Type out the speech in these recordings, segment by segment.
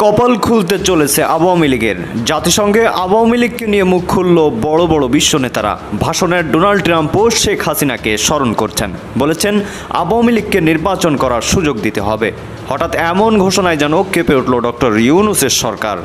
কপাল খুলতে চলেছে আওয়ামী লীগের। জাতিসংঘে আওয়ামী লীগকে নিয়ে মুখ খুলল বড় বড় বিশ্ব নেতারা। ভাষণের ডোনাল্ড ট্রাম্পও শেখ হাসিনাকে স্মরণ করছেন। বলেছেন, আওয়ামী লীগকে নির্বাচন করার সুযোগ দিতে হবে। হঠাৎ এমন ঘোষণায় যেন কেঁপে উঠল ডক্টর ইউনুসের সরকার।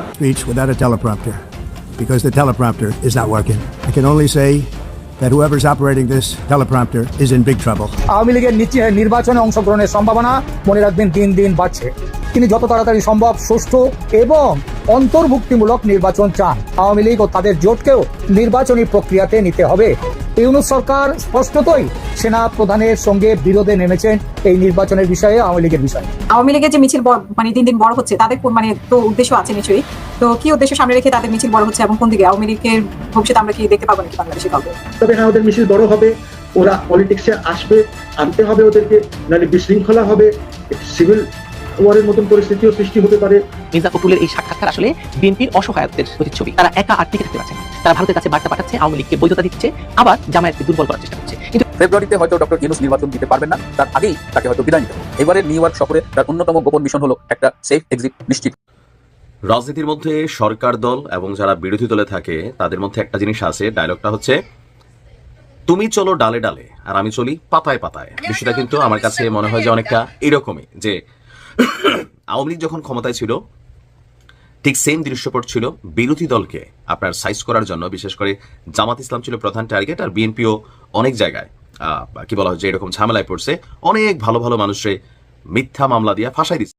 That whoever's operating this teleprompter is in big trouble. Awami লীগের নিচে- নির্বাচনে অংশগ্রহণের সম্ভাবনা মনে রাখবেন দিন দিন বাড়ছে। তিনি যত তাড়াতাড়ি সম্ভব সুষ্ঠু এবং অন্তর্ভুক্তিমূলক নির্বাচন চান। আওয়ামী লীগ ও তাদের জোটকেও নির্বাচনী প্রক্রিয়াতে নিতে হবে। ইউনুস সরকার স্পষ্টতই সেনা প্রধানের সঙ্গে বিরোধে নেমেছেন এই নির্বাচনের বিষয়ে আওয়ামী লীগের বিষয়ে। আওয়ামী লীগের যে মিছিল মানে দিন দিন বড় হচ্ছে তাদের মানে তো উদ্দেশ্য আছে নিশ্চয়ই। তো কি উদ্দেশ্য সামনে রেখে তাদের মিছিল বড় হচ্ছে এবং কোন দিকে? আওয়ামী লীগের ভবিষ্যতে আমরা কি দেখতে পাবো নাকি বাংলাদেশের কাউকে? তবে হ্যাঁ ওদের মিছিল বড় হবে ওরা পলিটিক্সে আসবে আনতে হবে ওদেরকে নাহলে বিশৃঙ্খলা হবে সিভিল ওয়ারের মতন পরিস্থিতিও সৃষ্টি হতে পারে। মির্জা ফখরুলের এই সাক্ষাৎকার আসলে বিএনপির অসহায়ত্বের প্রতিচ্ছবি। তারা একা আর টিকে থাকতে পারছে তারা ভারতের কাছে বার্তা পাঠাচ্ছে আওয়ামী লীগকে বৈধতা দিচ্ছে আবার জামায়াতকে দুর্বল করার চেষ্টা করছে। কিন্তু ফেব্রুয়ারিতে হয়তো ডক্টর ইউনুস নির্বাচন দিতে পারবেন না তার আগেই তাকে হয়তো বিদায় নিতে হবে। এবারের নিউ ইয়র্ক সফরে তার অন্যতম গোপন মিশন হলো একটা সেফ এক্সিট নিশ্চিত। রাজনীতির মধ্যে সরকার দল এবং যারা বিরোধী দলে থাকে, তাদের মধ্যে একটা জিনিস আছে ডায়লগটা হচ্ছে, তুমি চলো ডালে ডালে, আর আমি চলি পাতায় পাতায়। বিষয়টা কিন্তু আমার কাছে মনে হয় যে অনেকটা এরকমই, যে আওয়ামী লীগ যখন ক্ষমতায় ছিল, ঠিক সেম দৃশ্যপট ছিল বিরোধী দলকে আপনার সাইজ করার জন্য, বিশেষ করে জামাত ইসলাম ছিল প্রধান টার্গেট আর বিএনপিও অনেক জায়গায় কি বলা হয় যে এরকম ঝামেলায় পড়ছে, অনেক ভালো ভালো মানুষের মিথ্যা মামলা দিয়ে ফাঁসাই দিচ্ছে।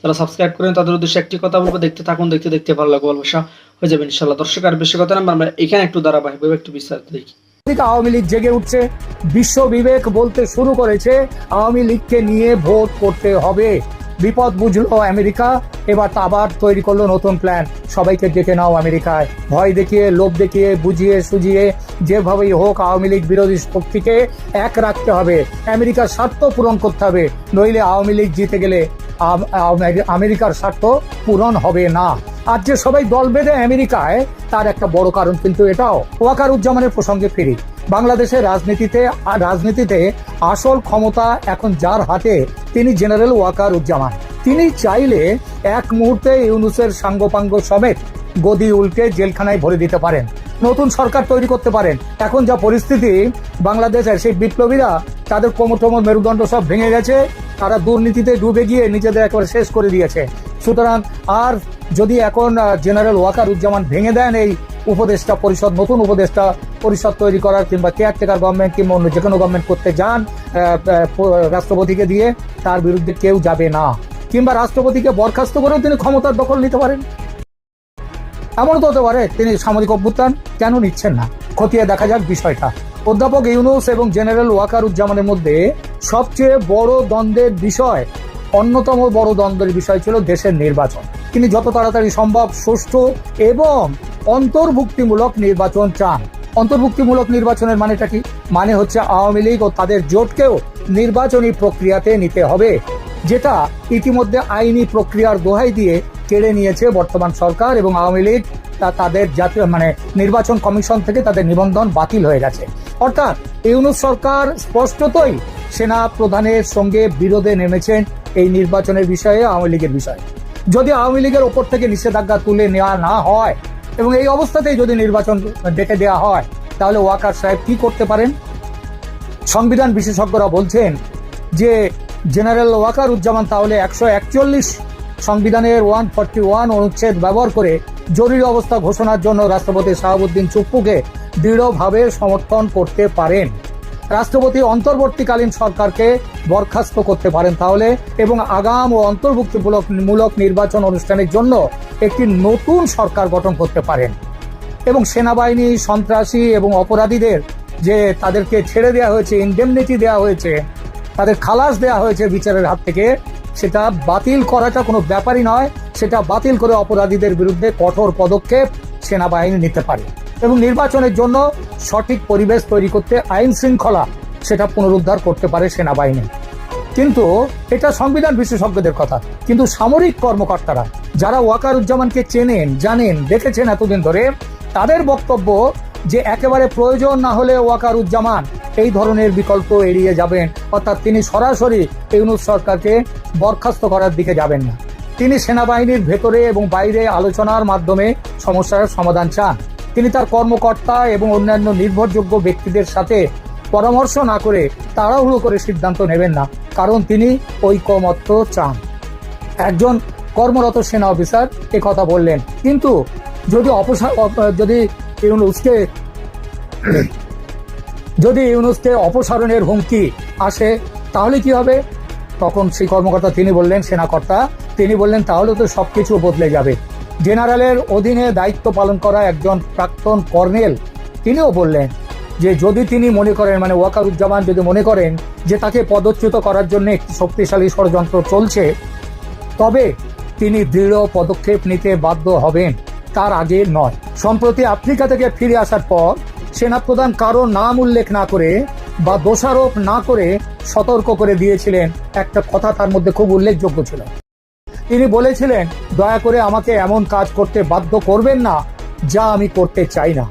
যারা সাবস্ক্রাইব করেন, তাদের উদ্দেশ্যে একটি কথা বলব, দেখতে থাকুন, দেখতে দেখতে ভালো লাগবে, ভালোবাসা হয়ে যাবে ইনশাল্লাহ দর্শক, আর বেশি কথা আমরা এখানে একটু ধারাবাহিকভাবে একটু বিস্তারিত দেখি। আওয়ামী লীগ জেগে উঠছে, বিশ্ব বিবেক বলতে শুরু করেছে, আওয়ামী লীগকে নিয়ে ভোট করতে হবে। বিপদ বুঝলো আমেরিকা, এবার আবার তৈরি করল নতুন প্ল্যান সবাইকে ডেকে নাও আমেরিকায়। ভয় দেখিয়ে, লোভ দেখিয়ে, বুঝিয়ে সুজিয়ে যেভাবেই হোক আওয়ামী লীগ বিরোধী শক্তিকে এক রাখতে হবে। আমেরিকার স্বার্থ পূরণ করতে হবে, নইলে আওয়ামী লীগ জিতে গেলে আমেরিকার স্বার্থ পূরণ হবে না। আর যে সবাই দল বেঁধে আমেরিকায়, তার একটা বড় কারণ কিন্তু এটাও। ওয়াকার উজ্জামানের প্রসঙ্গে ফিরি। বাংলাদেশের রাজনীতিতে আর রাজনীতিতে আসল ক্ষমতা এখন যার হাতে, তিনি জেনারেল ওয়াকার উজ্জামান তিনি চাইলে এক মুহূর্তে ইউনুসের সাঙ্গপাঙ্গ সমেত গদি উল্টে জেলখানায় ভরে দিতে পারেন। নতুন সরকার তৈরি করতে পারেন। এখন যা পরিস্থিতি, বাংলাদেশের সেই বিপ্লবীরা তাদের কোমর টোমর মেরুদণ্ড সব ভেঙে গেছে। তারা দুর্নীতিতে ডুবে গিয়ে নিজেদের একেবারে শেষ করে দিয়েছে। সুতরাং আর যদি এখন জেনারেল ওয়াকার উজ্জামান ভেঙে দেন এই উপদেষ্টা পরিষদ, নতুন উপদেষ্টা পরিষদ তৈরি করার কিংবা কেয়ারটেকার গভর্নমেন্ট কিংবা অন্য যে কোনো গভর্নমেন্ট করতে যান রাষ্ট্রপতিকে দিয়ে, তার বিরুদ্ধে কেউ যাবে না। কিংবা রাষ্ট্রপতিকে বরখাস্ত করেও তিনি ক্ষমতার দখল নিতে পারেন। এমন তো হতে পারে, তিনি সামরিক অভ্যুত্থান কেন নিচ্ছেন না? খতিয়ে দেখা যাক বিষয়টা। অধ্যাপক ইউনুস এবং জেনারেল ওয়াকার উজ্জামানের মধ্যে সবচেয়ে বড় দ্বন্দ্বের বিষয়, অন্যতম বড় দ্বন্দ্বের বিষয় ছিল দেশের নির্বাচন। তিনি যত তাড়াতাড়ি সম্ভব সুষ্ঠু এবং অন্তর্ভুক্তিমূলক নির্বাচন চান। অন্তর্ভুক্তিমূলক নির্বাচনের মানেটা কি? মানে হচ্ছে আওয়ামী লীগ ও তাদের জোটকেও নির্বাচনী প্রক্রিয়াতে নিতে হবে। যেটা ইতিমধ্যে আইনি প্রক্রিয়ার দোহাই দিয়ে কেড়ে নিয়েছে বর্তমান সরকার এবং আওয়ামী লীগ, তা তাদের জাতীয় মানে নির্বাচন কমিশন থেকে তাদের নিবন্ধন বাতিল হয়ে গেছে। অর্থাৎ ইউনুস সরকার স্পষ্টতই সেনা প্রধানের সঙ্গে বিরোধে নেমেছেন এই নির্বাচনের বিষয়ে, আওয়ামী লীগের বিষয়ে। যদি আওয়ামী লীগের ওপর থেকে নিষেধাজ্ঞা তুলে নেওয়া না হয় এবং এই অবস্থাতেই যদি নির্বাচন ডেকে দেওয়া হয়, তাহলে ওয়াকার সাহেব কি করতে পারেন? সংবিধান বিশেষজ্ঞরা বলছেন যে জেনারেল ওয়াকার উজ্জামান তাহলে একশো একচল্লিশ সংবিধানের ওয়ান ফর্টি ওয়ান অনুচ্ছেদ ব্যবহার করে জরুরি অবস্থা ঘোষণার জন্য রাষ্ট্রপতি শাহাবুদ্দিন চুপ্পুকে দৃঢ়ভাবে সমর্থন করতে পারেন। রাষ্ট্রপতি অন্তর্বর্তীকালীন সরকারকে বরখাস্ত করতে পারেন তাহলে এবং আগাম ও অন্তর্ভুক্তিমূলক মূলক নির্বাচন অনুষ্ঠানের জন্য একটি নতুন সরকার গঠন করতে পারেন। এবং সেনাবাহিনী, সন্ত্রাসী এবং অপরাধীদের যে তাদেরকে ছেড়ে দেওয়া হয়েছে ইনডেমনিটি দেওয়া হয়েছে তাদের খালাস দেওয়া হয়েছে বিচারের হাত থেকে। সেটা বাতিল করাটা কোনো ব্যাপারই নয়, সেটা বাতিল করে অপরাধীদের বিরুদ্ধে কঠোর পদক্ষেপ সেনাবাহিনী নিতে পারে। এবং নির্বাচনের জন্য সঠিক পরিবেশ তৈরি করতে আইন শৃঙ্খলা সেটা পুনরুদ্ধার করতে পারে সেনাবাহিনী। কিন্তু এটা সংবিধান বিশেষজ্ঞদের কথা। কিন্তু সামরিক কর্মকর্তারা, যারা ওয়াকারুজ্জামানকে চেনেন, জানেন, দেখেছেন এতদিন ধরে, তাদের বক্তব্য যে একেবারে প্রয়োজন না হলে ওয়াকারুজ্জামান এই ধরনের বিকল্প এড়িয়ে যাবেন। অর্থাৎ তিনি সরাসরি ইউনুস সরকারকে বরখাস্ত করার দিকে যাবেন না। তিনি সেনাবাহিনীর ভেতরে এবং বাইরে আলোচনার মাধ্যমে সমস্যার সমাধান চান। তিনি তার কর্মকর্তা এবং অন্যান্য নির্ভরযোগ্য ব্যক্তিদের সাথে পরামর্শ না করে তাড়াহুড়ো করে সিদ্ধান্ত নেবেন না, কারণ তিনি ঐকমত্য চান। একজন কর্মরত সেনা অফিসার কথা বললেন। কিন্তু যদি অপসার অপ- যদি ইউনুসকে যদি ইউনুসকে অপসারণের হুমকি আসে, তাহলে কি হবে? তখন সেই কর্মকর্তা তিনি বললেন, সেনাকর্তা, তিনি বললেন, তাহলে তো সব কিছু বদলে যাবে। জেনারেলের অধীনে দায়িত্ব পালন করা একজন প্রাক্তন কর্নেল, তিনিও বললেন যে যদি তিনি মনে করেন মানে ওয়াকারুজ্জামান যদি মনে করেন যে তাকে পদচ্যুত করার জন্য একটি শক্তিশালী ষড়যন্ত্র চলছে, তবে তিনি দৃঢ় পদক্ষেপ নিতে বাধ্য হবেন। তার আগে নয়। সম্প্রতি আফ্রিকা থেকে ফিরে আসার পর সেনাপ্রধান কারও নাম উল্লেখ না করে বা দোষারোপ না করে সতর্ক করে দিয়েছিলেন। একটা কথা তার মধ্যে খুব উল্লেখযোগ্য ছিল। তিনি বলেছিলেন, দয়া করে আমাকে এমন কাজ করতে বাধ্য করবেন না যা আমি করতে চাই না।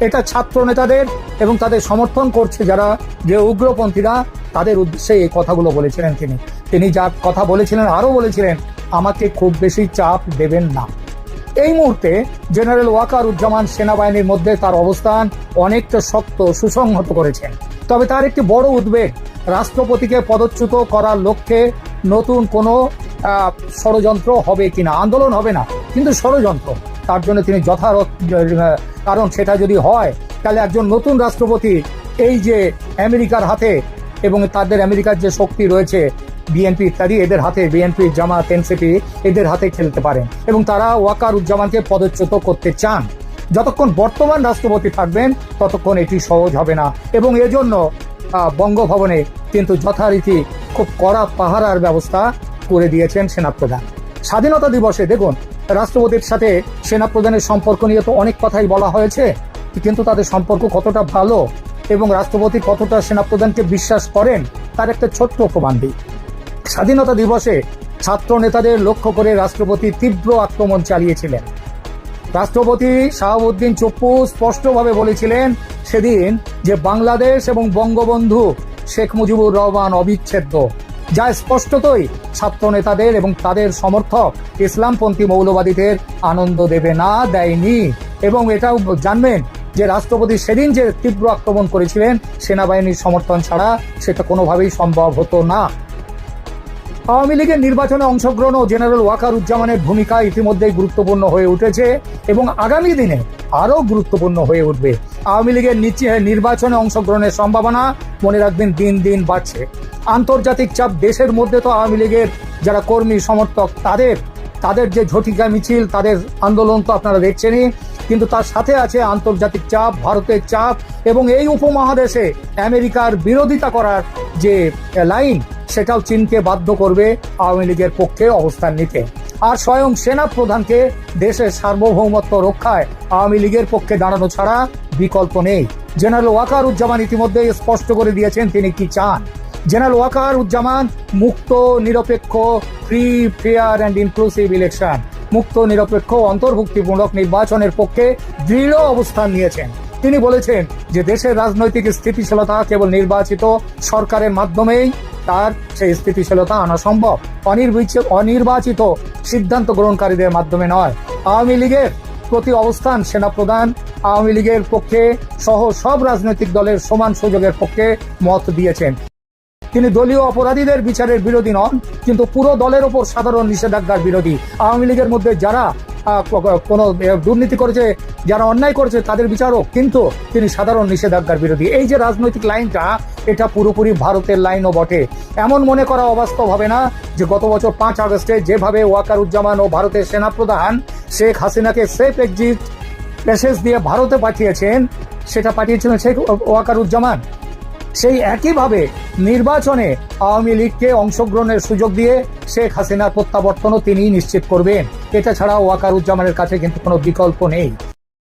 এটা ছাত্র নেতাদের এবং তাদের সমর্থন করছে যারা যে উগ্রপন্থীরা তাদের উদ্দেশ্যে এই কথাগুলো বলেছিলেন তিনি। তিনি যা কথা বলেছিলেন, আরও বলেছিলেন, আমাকে খুব বেশি চাপ দেবেন না। এই মুহূর্তে জেনারেল ওয়াকার উজ্জামান সেনাবাহিনীর মধ্যে তার অবস্থান অনেকটা শক্ত সুসংহত করেছেন তবে তার একটি বড় উদ্বেগ, রাষ্ট্রপতিকে পদচ্যুত করার লক্ষ্যে নতুন কোনো ষড়যন্ত্র হবে কিনা? আন্দোলন হবে না, কিন্তু ষড়যন্ত্র। তার জন্য তিনি যথারথ কারণ সেটা যদি হয়, তাহলে একজন নতুন রাষ্ট্রপতি, এই যে আমেরিকার হাতে এবং তাদের আমেরিকার যে শক্তি রয়েছে বিএনপি ইত্যাদি, এদের হাতে বিএনপি জামাত, এনসিপি এদের হাতে খেলতে পারেন এবং তারা ওয়াকার উজ্জামানকে পদচ্যুত করতে চান। যতক্ষণ বর্তমান রাষ্ট্রপতি থাকবেন, ততক্ষণ এটি সহজ হবে না এবং এজন্য বঙ্গভবনে কিন্তু যথারীতি খুব কড়া পাহারার ব্যবস্থা করে দিয়েছেন সেনাপ্রধান। স্বাধীনতা দিবসে দেখুন, রাষ্ট্রপতির সাথে সেনাপ্রধানের সম্পর্ক নিয়ে তো অনেক কথাই বলা হয়েছে, কিন্তু তাদের সম্পর্ক কতটা ভালো এবং রাষ্ট্রপতি কতটা সেনাপ্রধানকে বিশ্বাস করেন, তার একটা ছোট্ট প্রমাণ দিই। স্বাধীনতা দিবসে ছাত্র নেতাদের লক্ষ্য করে রাষ্ট্রপতি তীব্র আক্রমণ চালিয়েছিলেন। রাষ্ট্রপতি শাহাবুদ্দিন চপ্পু স্পষ্টভাবে বলেছিলেন সেদিন যে বাংলাদেশ এবং বঙ্গবন্ধু শেখ মুজিবুর রহমান অবিচ্ছেদ্য। যা স্পষ্টতই ছাত্র নেতাদের এবং তাদের সমর্থক ইসলামপন্থী মৌলবাদীদের আনন্দ দেবে না, দেয়নি। এবং এটাও জানবেন যে রাষ্ট্রপতি সেদিন যে তীব্র আক্রমণ করেছিলেন, সেনাবাহিনীর সমর্থন ছাড়া সেটা কোনোভাবেই সম্ভব হতো না। আওয়ামী লীগের নির্বাচনে অংশগ্রহণ ও জেনারেল ওয়াকার উজ্জামানের ভূমিকা ইতিমধ্যেই গুরুত্বপূর্ণ হয়ে উঠেছে এবং আগামী দিনে আরও গুরুত্বপূর্ণ হয়ে উঠবে। আওয়ামী লীগের নিচে নির্বাচনে অংশগ্রহণের সম্ভাবনা মনে রাখবেন দিন দিন বাড়ছে। আন্তর্জাতিক চাপ দেশের মধ্যে তো আওয়ামী লীগের যারা কর্মী, সমর্থক, তাদের তাদের যে ঝটিকা মিছিল, তাদের আন্দোলন তো আপনারা দেখছেনই। কিন্তু তার সাথে আছে আন্তর্জাতিক চাপ, ভারতের চাপ এবং এই উপমহাদেশে আমেরিকার বিরোধিতা করার যে লাইন সেটাও চীনকে বাধ্য করবে আওয়ামী লীগের পক্ষে অবস্থান নিতে। আর স্বয়ং সেনা প্রধানকে দেশের সার্বভৌমত্ব রক্ষায় আওয়ামী লীগের পক্ষে দাঁড়ানো ছাড়া বিকল্প নেই। জেনারেল ওয়াকার উজ্জামান ইতিমধ্যে স্পষ্ট করে দিয়েছেন তিনি কি চান। জেনারেল ওয়াকার উজ্জামান মুক্ত, নিরপেক্ষ free fair and inclusive election মুক্ত, নিরপেক্ষ, অন্তর্ভুক্তিমূলক নির্বাচনের পক্ষে দৃঢ় অবস্থান নিয়েছেন। তিনি বলেছেন যে দেশের রাজনৈতিক স্থিতিশীলতা কেবল নির্বাচিত সরকারের মাধ্যমেই তার সেই স্থিতিশীলতা আনা সম্ভব। অনির্বিচ- অনির্বাচিত সিদ্ধান্ত গ্রহণকারীদের মাধ্যমে নয়। আওয়ামী লীগের প্রতি অবস্থান সেনাপ্রধান, আওয়ামী লীগের পক্ষে সহ সব রাজনৈতিক দলের সমান সুযোগের পক্ষে মত দিয়েছেন। তিনি দলীয় অপরাধীদের বিচারের বিরোধী নন, কিন্তু পুরো দলের ওপর সাধারণ নিষেধাজ্ঞার বিরোধী। আওয়ামী লীগের মধ্যে যারা কোনো দুর্নীতি করেছে, যারা অন্যায় করেছে, তাদের বিচারক কিন্তু তিনি সাধারণ নিষেধাজ্ঞার বিরোধী। এই যে রাজনৈতিক লাইনটা এটা পুরোপুরি ভারতের লাইনও বটে। এমন মনে করা অবাস্তব হবে না যে গত বছর পাঁচ আগস্টে যেভাবে ওয়াকারুজ্জামান ও ভারতের সেনাপ্রধান শেখ হাসিনাকে সেফ এক্সিট মেসেজ দিয়ে ভারতে পাঠিয়েছেন, সেটা পাঠিয়েছিলেন শেখ ওয়াকারুজ্জামান। সেই একইভাবে নির্বাচনে আওয়ামী লীগকে অংশগ্রহণের সুযোগ দিয়ে শেখ হাসিনার প্রত্যাবর্তনও তিনি নিশ্চিত করবেন। এটা ছাড়া ওয়াকারুজ্জামানের কাছে কিন্তু কোনো বিকল্প নেই।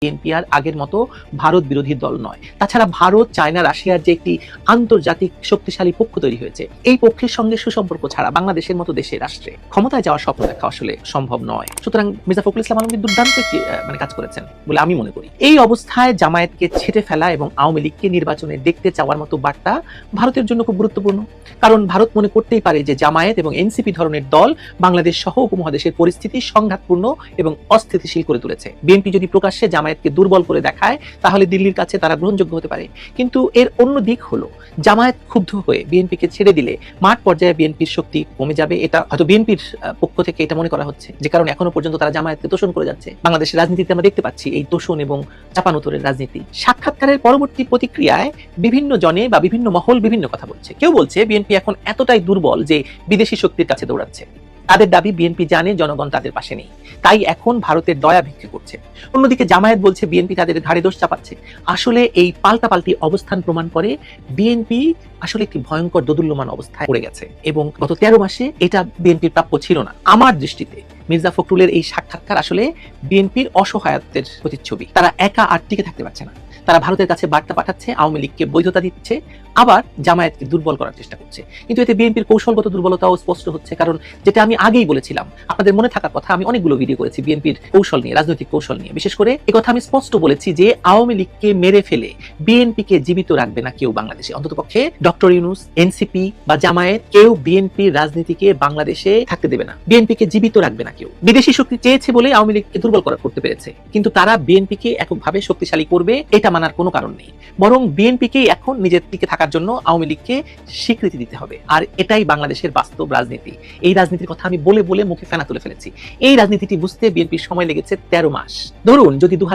বিএনপি আগের মতো ভারত বিরোধী দল নয়। তাছাড়া ভারত, চায়না, রাশিয়ার যে একটি আন্তর্জাতিক শক্তিশালী পক্ষ তৈরি হয়েছে, এই পক্ষের সঙ্গে সুসম্পর্ক ছাড়া বাংলাদেশের মতো দেশের রাষ্ট্রে ক্ষমতায় যাওয়ার স্বপ্ন দেখা আসলে সম্ভব নয়। সুতরাং মির্জা ফখরুল ইসলাম আলমগীর দুর্দান্ত একটি মানে কাজ করেছেন বলে আমি মনে করি। এই অবস্থায় জামায়াতকে ছেটে ফেলা এবং আওয়ামী লীগকে নির্বাচনে দেখতে চাওয়ার মতো বার্তা ভারতের জন্য খুব গুরুত্বপূর্ণ। কারণ ভারত মনে করতেই পারে যে জামায়াত এবং এনসিপি ধরনের দল বাংলাদেশ সহ উপমহাদেশের পরিস্থিতি সংঘাতপূর্ণ এবং অস্থিতিশীল করে তুলেছে। বিএনপি যদি প্রকাশ্যে জামায়াতকে দুর্বল করে দেখায়, তাহলে দিল্লির কাছে তারা গ্রহণযোগ্য হতে পারে। কিন্তু এর অন্য দিক হলো, জামায়াত ক্ষুব্ধ হয়ে বিএনপিকে ছেড়ে দিলে মাঠ পর্যায়ে বিএনপির শক্তি কমে যাবে। এটা হয়তো বিএনপির পক্ষ থেকে এটা মনে করা হচ্ছে, যে কারণে এখনও পর্যন্ত তারা জামায়াতকে তোষণ করে যাচ্ছে। বাংলাদেশের রাজনীতিতে আমরা দেখতে পাচ্ছি এই তোষণ এবং চাপানুতরের রাজনীতি। সাক্ষাৎকারের পরবর্তী প্রতিক্রিয়ায় বিভিন্ন জনে বা বিভিন্ন মহল বিভিন্ন কথা বলছে। কেউ বলছে বিএনপি এখন এতটাই দুর্বল যে বিদেশি শক্তির কাছে দৌড়াচ্ছে। তাদের দাবি বিএনপি জানে, জনগণ তাদের পাশে নেই। তাই এখন ভারতের দয়া ভিক্ষে করছে। অন্যদিকে জামায়াত বলছে বিএনপি তাদের ঘাড়ে দোষ চাপাচ্ছে। আসলে এই পাল্টাপাল্টি অবস্থান প্রমাণ করে বিএনপি আসলে একটি ভয়ঙ্কর, দোদুল্যমান অবস্থায় পড়ে গেছে। এবং গত তেরো মাসে এটা বিএনপির প্রাপ্য ছিল না। আমার দৃষ্টিতে মির্জা ফখরুলের এই সাক্ষাৎকার আসলে বিএনপির অসহায়ত্বের প্রতিচ্ছবি। তারা একা আর টিকে থাকতে পারছে না। তারা ভারতের কাছে বার্তা পাঠাচ্ছে, আওয়ামী লীগকে বৈধতা দিচ্ছে, আবার জামায়াতকে দুর্বল করার চেষ্টা করছে। কিন্তু এতে বিএনপির কৌশলগত দুর্বলতাও স্পষ্ট হচ্ছে, কারণ যেটা আমি আগেই বলেছিলাম, আপনাদের মনে থাকার কথা আমি অনেকগুলো ভিডিও করেছি বিএনপির কৌশল নিয়ে, রাজনৈতিক কৌশল নিয়ে। বিশেষ করে এই কথা আমি স্পষ্ট বলেছি যে আওয়ামী লীগকে মেরে ফেলে বিএনপিকে জীবিত রাখবে না কেউ বাংলাদেশে। অন্ততপক্ষে ডক্টর ইউনুস, এনসিপি বা জামায়াত কেউ বিএনপির রাজনীতিকে বাংলাদেশে থাকতে দেবে না। বিএনপিকে জীবিত রাখবে না কেউ। বিদেশি শক্তি চেয়েছে বলে আওয়ামী লীগকে দুর্বল করা করতে পেরেছে। কিন্তু তারা বিএনপিকে এককভাবে শক্তিশালী করবে, এটা মানার কোনো কারণ নেই। বরং বিএনপিকেই এখন নিজের দিকে থাকার জন্য আওয়ামী লীগকে স্বীকৃতি দিতে হবে। আর এটাই বাংলাদেশের বাস্তব রাজনীতি। এই রাজনীতির কথা আমি বলে বলে মুখে ফেনা তুলে ফেলেছি। এই রাজনীতিটি বুঝতে বিএনপির সময় লেগেছে তেরো মাস। ধরুন, যদি দু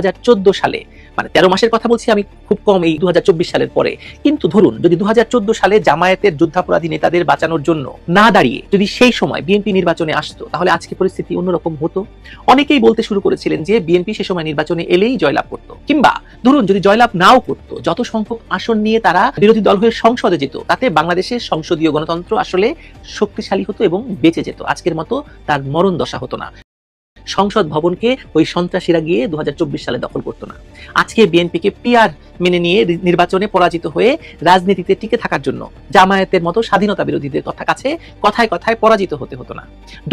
সালে মানে তেরো মাসের কথা বলছি আমি খুব কম এই দু সালের পরে। কিন্তু ধরুন, যদি দু হাজার চোদ্দ সালে জামায়াতের যুদ্ধাপরাধী নেতাদের বাঁচানোর জন্য না দাঁড়িয়ে যদি সেই সময় বিএনপি নির্বাচনে আসতো, তাহলে আজকে পরিস্থিতি অন্যরকম হতো। অনেকেই বলতে শুরু করেছিলেন যে বিএনপি সে সময় নির্বাচনে এলেই জয়লাভ করতো। কিংবা ধরুন, যদি জয়লাভ নাও করত। যত সংখ্যক আসন নিয়ে তারা বিরোধী দল হয়ে সংসদে যেত, তাতে বাংলাদেশের সংসদীয় গণতন্ত্র আসলে শক্তিশালী হতো এবং বেঁচে যেত। আজকের মতো তার মরণ দশা হতো না। সংসদ ভবনকে ওই সন্ত্রাসীরা গিয়ে দু হাজার চব্বিশ সালে দখল করতো না। আজকে বিএনপিকে পিআর মেনে নিয়ে নির্বাচনে পরাজিত হয়ে রাজনীতিতে টিকে থাকার জন্য জামায়াতের মতো স্বাধীনতা বিরোধীদের কথা কাছে কথায় কথায় পরাজিত হতে হতো না।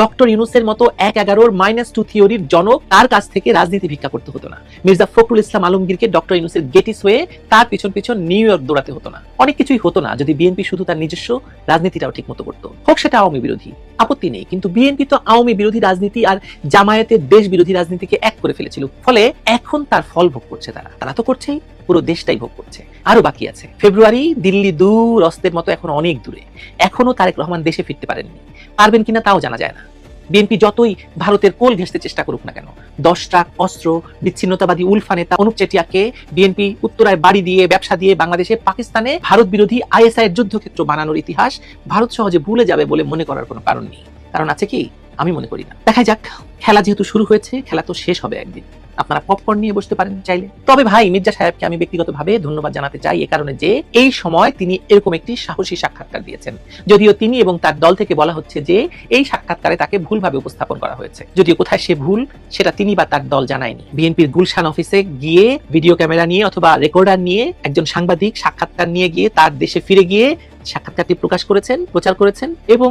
ডক্টর ইউনুসের মতো এক এগারোর মাইনাস টু থিওরির জনক তার কাছ থেকে রাজনীতি ভিক্ষা করতে হতো না। মির্জা ফখরুল ইসলাম আলমগীরকে ডক্টর ইউনুসের গেটিস হয়ে তার পিছন পিছন নিউ ইয়র্ক দৌড়াতে হতো না। অনেক কিছুই হতো না যদি বিএনপি শুধু তার নিজস্ব রাজনীতিটাও ঠিক মতো করতো। হোক সেটা আওয়ামী বিরোধী, আপত্তি নেই, কিন্তু বিএনপি তো আওয়ামী বিরোধী রাজনীতি আর জামায়াতের দেশ বিরোধী রাজনীতিকে এক করে ফেলেছিল। ফলে এখন তার ফল ভোগ করছে তারা। তারা তো করছেই। পুরো দেশটাই ভোগ করছে। আরও বাকি আছে। ফেব্রুয়ারি দিল্লি দূর, অস্তের মতো এখন অনেক দূরে। এখনও তারেক রহমান দেশে ফিরতে পারেননি। পারবেন কিনা তাও জানা যায় না। বিএনপি যতই ভারতের কোল ঘেঁষতে চেষ্টা করুক না কেন দশ ট্রাক অস্ত্র, বিচ্ছিন্নতাবাদী উলফা নেতা অনুপ চেটিয়াকে বিএনপি উত্তরায় বাড়ি দিয়ে, ব্যবসা দিয়ে বাংলাদেশে, পাকিস্তানে ভারত বিরোধী আইএসআই এর যুদ্ধক্ষেত্র বানানোর ইতিহাস ভারত সহজে ভুলে যাবে বলে মনে করার কোনো কারণ নেই। কারণ আছে কি? আমি মনে করি না। দেখা যাক, খেলা যেহেতু শুরু হয়েছে, খেলা তো শেষ হবে একদিন। আপনারা পপকর্ন নিয়ে বসতে পারেন চাইলে। তবে ভাই, মির্জা সাহেবকে আমি ব্যক্তিগতভাবে ধন্যবাদ জানাতে চাই এ কারণে যে, এই সময় তিনি এরকম একটি সাহসী সাক্ষাৎকার দিয়েছেন। যদিও তিনি এবং তার দল থেকে বলা হচ্ছে যে, এই সাক্ষাৎকারে তাকে ভুলভাবে উপস্থাপন করা হয়েছে। যদিও কোথায় সে ভুল, সেটা তিনি বা তার দল জানায়নি। বিএনপির গুলশান অফিসে গিয়ে ভিডিও ক্যামেরা নিয়ে অথবা রেকর্ডার নিয়ে একজন সাংবাদিক সাক্ষাৎকার নিয়ে গিয়ে তার দেশে ফিরে গিয়ে সাক্ষাৎকারটি প্রকাশ করেছেন, প্রচার করেছেন এবং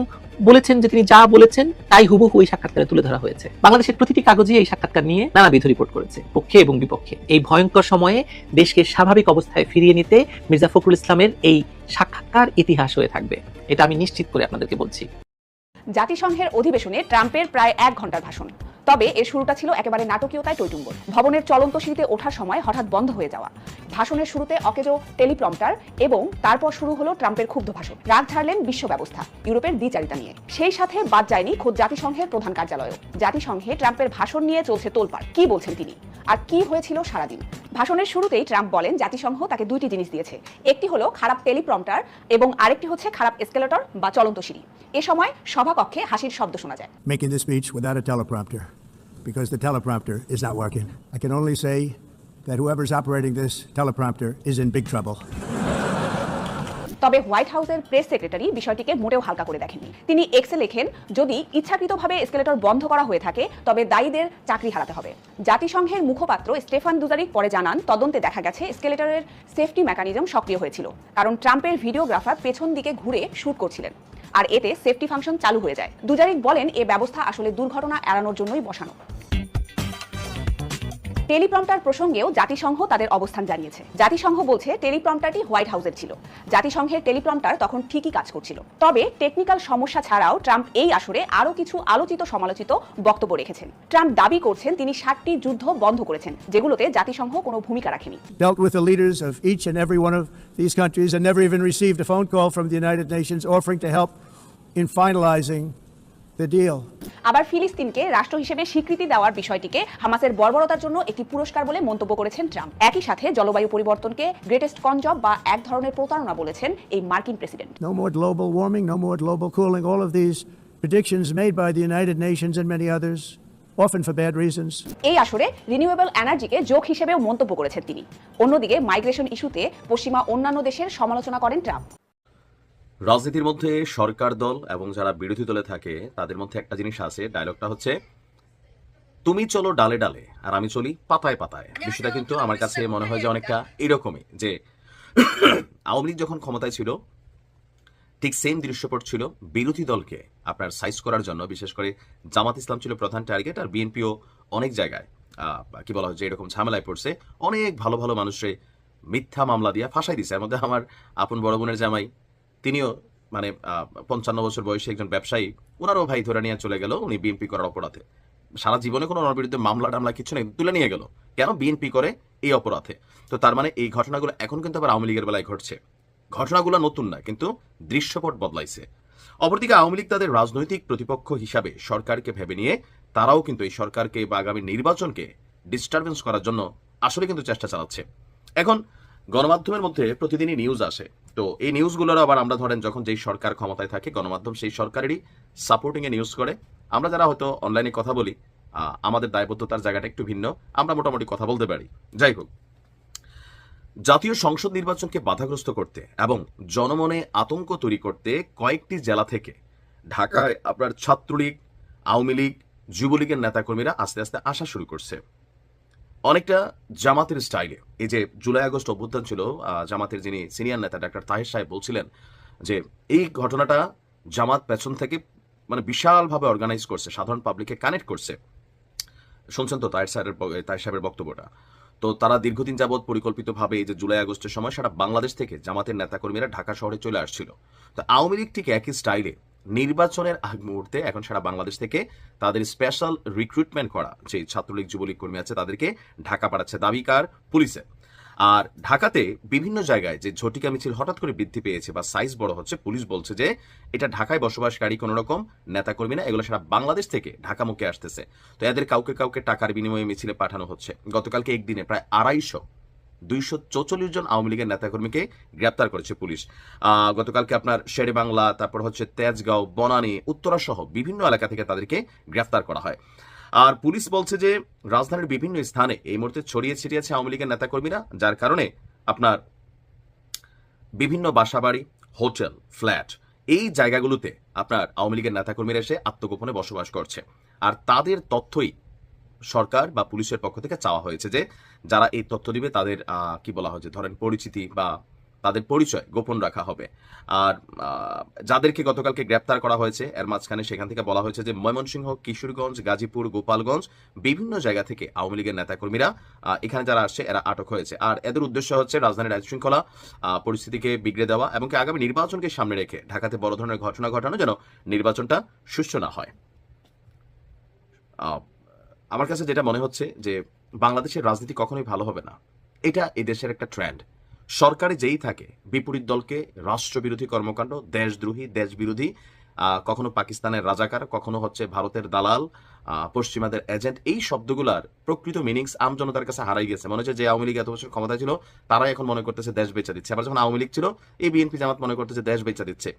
বলেছেন যে তিনি যা বলেছেন তাই হুবহু এই সাক্ষাৎকারে তুলে ধরা হয়েছে। বাংলাদেশের প্রতিটি কাগজে এই সাক্ষাৎকার নিয়ে নানাবিধ রিপোর্ট করেছে, পক্ষে এবং বিপক্ষে। এই ভয়ঙ্কর সময়ে দেশকে স্বাভাবিক অবস্থায় ফিরিয়ে নিতে মির্জা ফখরুল ইসলামের এই সাক্ষাৎকার ইতিহাস হয়ে থাকবে। এটা আমি নিশ্চিত করে আপনাদেরকে বলছি। জাতিসংঘের অধিবেশনে ট্রাম্পের প্রায় এক ঘণ্টার ভাষণ। তবে এর শুরুটা ছিল একেবারে নাটকীয়তায় টৈটুম্বর ভবনের চলন্ত সিঁড়িতে ওঠার সময় হঠাৎ বন্ধ হয়ে যাওয়া। ভাষণের শুরুতে অকেজো টেলিপ্রম্পটার এবং তারপর শুরু হলো ট্রাম্পের ক্ষুব্ধ ভাষণ। রাগ ঝাড়লেন বিশ্ব ব্যবস্থা, ইউরোপের দ্বিচারিতা নিয়ে। সেই সাথে বাদ যায়নি খোদ জাতিসংঘের প্রধান কার্যালয়ও। জাতিসংঘে ট্রাম্পের ভাষণ নিয়ে চলছে তোলপাড়। কি বলছেন তিনি? আর কি হয়েছিল সারাদিন? ভাষণের শুরুতেই ট্রাম্প বলেন, জাতিসংঘ তাকে দুইটি জিনিস দিয়েছে। একটি হলো খারাপ টেলিপ্রম্পটার এবং আরেকটি হচ্ছে খারাপ এসকেলেটর বা চলন্ত সিঁড়ি। এ সময় সভাকক্ষে হাসির শব্দ শোনা যায়। Making this speech without a teleprompter. Because the teleprompter is not working. I can only say that whoever's operating this teleprompter is in big trouble. তবে হোয়াইট হাউসের প্রেস সেক্রেটারি বিষয়টিকে মোটেও হালকা করে দেখেননি তিনি এক্সে লেখেন, যদি ইচ্ছাকৃতভাবে এসকেলেটর বন্ধ করা হয়ে থাকে, তবে দায়ীদের চাকরি হারাতে হবে জাতিসংঘের মুখপাত্র স্টেফান দুজারিক পরে জানান, তদন্তে দেখা গেছে, এসকেলেটরের সেফটি মেকানিজম সক্রিয় হয়েছিল, কারণ ট্রাম্পের ভিডিওগ্রাফার পেছন দিকে ঘুরে শুট করছিলেন আর এতে সেফটি ফাংশন চালু হয়ে যায়। দুজারিক বলেন, এ ব্যবস্থা আসলে দুর্ঘটনা এড়ানোর জন্যই বসানো। টেলিপ্রম্পটার প্রসঙ্গেও জাতিসংঘ তাদের অবস্থান জানিয়েছে। জাতিসংঘ বলছে টেলিপ্রম্পটারটি হোয়াইট হাউসের ছিল। জাতিসংঘের টেলিপ্রম্পটার তখন ঠিকই কাজ করছিল। তবে টেকনিক্যাল সমস্যা ছাড়াও ট্রাম্প এই আসরে আরও কিছু আলোচিত সমালোচিত বক্তব্য রেখেছেন। ট্রাম্প দাবি করছেন তিনি ষাটটি যুদ্ধ বন্ধ করেছেন, যেগুলোতে জাতিসংঘ কোনো ভূমিকা রাখেনি। Dealt with the leaders of each and every one of these countries and never even received a phone call from the United Nations offering to help in finalizing the deal. আবার ফিলিস্তিনকে রাষ্ট্র হিসেবে স্বীকৃতি দেওয়ার বিষয়টিকে হামাসের বর্বরতার জন্য একটি পুরস্কার বলে মন্তব্য করেছেন ট্রাম্প। একই সাথে জলবায়ু পরিবর্তনকে গ্রেটেস্ট কনজব বা এক ধরনের প্রতারণা বলেছেন এই মার্কিন president. No more global warming, no more global cooling, all of these predictions made by the United Nations and many others, often for bad reasons. এই আসরে রিনিউয়েবল এনার্জিকে যোগ হিসেবেও মন্তব্য করেছেন তিনি। অন্যদিকে মাইগ্রেশন ইস্যুতে পশ্চিমা অন্যান্য দেশের সমালোচনা করেন ট্রাম্প। রাজনীতির মধ্যে সরকার দল এবং যারা বিরোধী দলে থাকে, তাদের মধ্যে একটা জিনিস আছে ডায়লগটা হচ্ছে, তুমি চলো ডালে ডালে, আর আমি চলি পাতায় পাতায়। বিষয়টা কিন্তু আমার কাছে মনে হয় যে অনেকটা এরকমই, যে আওয়ামী লীগ যখন ক্ষমতায় ছিল, ঠিক সেম দৃশ্যপট ছিল বিরোধী দলকে আপনার সাইজ করার জন্য, বিশেষ করে জামাত ইসলাম ছিল প্রধান টার্গেট আর বিএনপিও অনেক জায়গায় কি বলা হয় যে এরকম ঝামেলায় পড়ছে, অনেক ভালো ভালো মানুষে মিথ্যা মামলা দিয়ে ফাঁসাই দিছে। এর মধ্যে আমার আপন বড় বোনের জামাই তিনিও মানে পঞ্চান্ন বছর বয়সী একজন ব্যবসায়ী, ওনারও ভাই ধরে নিয়ে চলে গেল, উনি বিএনপি করার অপরাধে। সারা জীবনে কোনো ওনার বিরুদ্ধে মামলা টামলা কিছু নেই, তুলে নিয়ে গেল। কেন বিএনপি করে এই অপরাধে? তো তার মানে এই ঘটনাগুলো এখন কিন্তু আবার আওয়ামী লীগের বেলায় ঘটছে। ঘটনাগুলো নতুন না, কিন্তু দৃশ্যপট বদলাইছে। অপরদিকে আওয়ামী লীগ তাদের রাজনৈতিক প্রতিপক্ষ হিসাবে সরকারকে ভেবে নিয়ে তারাও কিন্তু এই সরকারকে বা আগামী নির্বাচনকে ডিস্টারবেন্স করার জন্য আসলে কিন্তু চেষ্টা চালাচ্ছে। এখন গণমাধ্যমের মধ্যে প্রতিদিনই নিউজ আসে তো এই নিউজগুলোর আবার আমরা ধরেন যখন যেই সরকার ক্ষমতায় থাকে, গণমাধ্যম, সেই সরকারেরই সাপোর্টিং এ নিউজ করে। আমরা যারা হয়তো অনলাইনে কথা বলি আমাদের দায়বদ্ধতার জায়গাটা একটু ভিন্ন, আমরা মোটামুটি কথা বলতে পারি। যাই হোক, জাতীয় সংসদ নির্বাচনকে বাধাগ্রস্ত করতে এবং জনমনে আতঙ্ক তৈরি করতে কয়েকটি জেলা থেকে ঢাকায় আপনার ছাত্রলীগ, আওয়ামী লীগ, যুবলীগের নেতাকর্মীরা আস্তে আস্তে আসা শুরু করছে। অনেকটা জামাতের স্টাইলে। এই যে জুলাই আগস্ট অভ্যুত্থান ছিল জামাতের যিনি সিনিয়র নেতা ডাক্তার তাহের সাহেব বলছিলেন যে, এই ঘটনাটা জামাত পেছন থেকে মানে বিশালভাবে অর্গানাইজ করছে, সাধারণ পাবলিককে কানেক্ট করছে। শুনছেন তো তাহের সাহেবের তাহের সাহেবের বক্তব্যটা? তো তারা দীর্ঘদিন যাবৎ পরিকল্পিতভাবে এই যে জুলাই আগস্টের সময় সারা বাংলাদেশ থেকে জামাতের নেতাকর্মীরা ঢাকা শহরে চলে আসছিল। তো আওয়ামী লীগ ঠিক একই স্টাইলে নির্বাচনের আগ মুহূর্তে এখন সারা বাংলাদেশ থেকে তাদের স্পেশাল রিক্রুটমেন্ট করা, যে ছাত্রলীগ, যুবলীগ কর্মী আছে তাদেরকে ঢাকা পাঠাচ্ছে। দাবিকার পুলিশে। আর ঢাকাতে বিভিন্ন জায়গায় যে ঝটিকা মিছিল হঠাৎ করে বৃদ্ধি পেয়েছে বা সাইজ বড় হচ্ছে, পুলিশ বলছে যে এটা ঢাকায় বসবাসকারী কোনো রকম নেতাকর্মী না, এগুলো সারা বাংলাদেশ থেকে ঢাকা মুখে আসতেছে। তো এদের কাউকে কাউকে টাকার বিনিময়ে মিছিলে পাঠানো হচ্ছে। গতকালকে একদিনে প্রায় আড়াইশো দুইশো চৌচল্লিশ জন আওয়ামী লীগের নেতাকর্মীকে গ্রেপ্তার করেছে পুলিশ। গতকালকে আপনার শেরে বাংলা, তারপর হচ্ছে তেজগাঁও, বনানী উত্তরা সহ বিভিন্ন এলাকা থেকে তাদেরকে গ্রেফতার করা হয়। আর পুলিশ বলছে যে, রাজধানীর বিভিন্ন স্থানে এই মুহূর্তে ছড়িয়ে ছিটিয়েছে আওয়ামী লীগের নেতাকর্মীরা, যার কারণে আপনার বিভিন্ন বাসাবাড়ি, হোটেল, ফ্ল্যাট এই জায়গাগুলোতে আপনার আওয়ামী লীগের নেতাকর্মীরা এসে আত্মগোপনে বসবাস করছে। আর তাদের তথ্যই সরকার বা পুলিশের পক্ষ থেকে চাওয়া হয়েছে যে যারা এই তথ্য দিবে তাদের কি বলা হয়েছে ধরেন পরিচিতি বা তাদের পরিচয় গোপন রাখা হবে। আর যাদেরকে গতকালকে গ্রেপ্তার করা হয়েছে, এর মাঝখানে সেখান থেকে বলা হয়েছে যে ময়মনসিংহ, কিশোরগঞ্জ, গাজীপুর, গোপালগঞ্জ বিভিন্ন জায়গা থেকে আওয়ামী লীগের নেতাকর্মীরা এখানে যারা আসছে এরা আটক হয়েছে। আর এদের উদ্দেশ্য হচ্ছে রাজধানীর আইন শৃঙ্খলা পরিস্থিতিকে বিগড়ে দেওয়া এবং কি আগামী নির্বাচনকে সামনে রেখে ঢাকাতে বড় ধরনের ঘটনা ঘটানো যেন নির্বাচনটা সুষ্ঠু না হয়। আমার কাছে যেটা মনে হচ্ছে যে বাংলাদেশের রাজনীতি কখনোই ভালো হবে না। এটা এই দেশের একটা ট্রেন্ড সরকারে যেই থাকে, বিপরীত দলকে রাষ্ট্রবিরোধী কর্মকাণ্ড, দেশদ্রোহী, দেশবিরোধী কখনো পাকিস্তানের রাজাকার, কখনো হচ্ছে ভারতের দালাল পশ্চিমাদের এজেন্ট এই শব্দগুলার প্রকৃত মিনিংস আম জনতার কাছে হারাই গেছে। মনে হচ্ছে যে আওয়ামী লীগ এত বছর ক্ষমতায় ছিল, তারাই এখন মনে করতেছে দেশ বেচা দিচ্ছে। আবার যখন আওয়ামী লীগ ছিল, এই বিএনপি জামাত মনে করতেছে দেশ বেচা দিচ্ছে।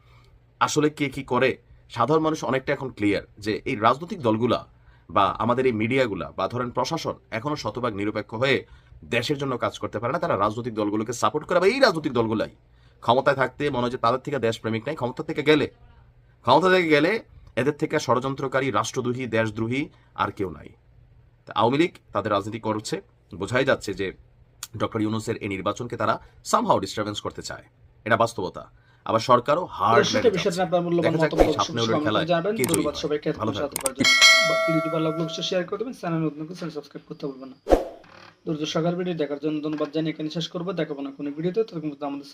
আসলে কে কি করে? সাধারণ মানুষ অনেকটা এখন ক্লিয়ার যে এই রাজনৈতিক দলগুলা বা আমাদের এই মিডিয়াগুলা বা ধরেন প্রশাসন এখনও শতভাগ নিরপেক্ষ হয়ে দেশের জন্য কাজ করতে পারে না তারা রাজনৈতিক দলগুলোকে সাপোর্ট করে বা এই রাজনৈতিক দলগুলাই ক্ষমতায় থাকতে মনে হয় তাদের থেকে দেশপ্রেমিক নাই ক্ষমতা থেকে গেলে। ক্ষমতা থেকে গেলে এদের থেকে ষড়যন্ত্রকারী রাষ্ট্রদ্রোহী দেশদ্রোহী আর কেউ নাই। তা আওয়ামী লীগ তাদের রাজনীতি করছে বোঝাই যাচ্ছে যে ডক্টর ইউনুসের এই নির্বাচনকে তারা সামহাও ডিস্টারবেন্স করতে চায়। এটা বাস্তবতা। আবার সরকারও হার্ড মূল্যবান মতামত অবশ্যই শেয়ার করে দেবেন চ্যানেল নতুন করে সাবস্ক্রাইব করতে ভুলবেন না। দুর্য সকাল ভিডিও দেখার জন্য ধন্যবাদ জানিয়ে এখানে শেষ করব, দেখাবো না কোনো ভিডিওতে তখন আমাদের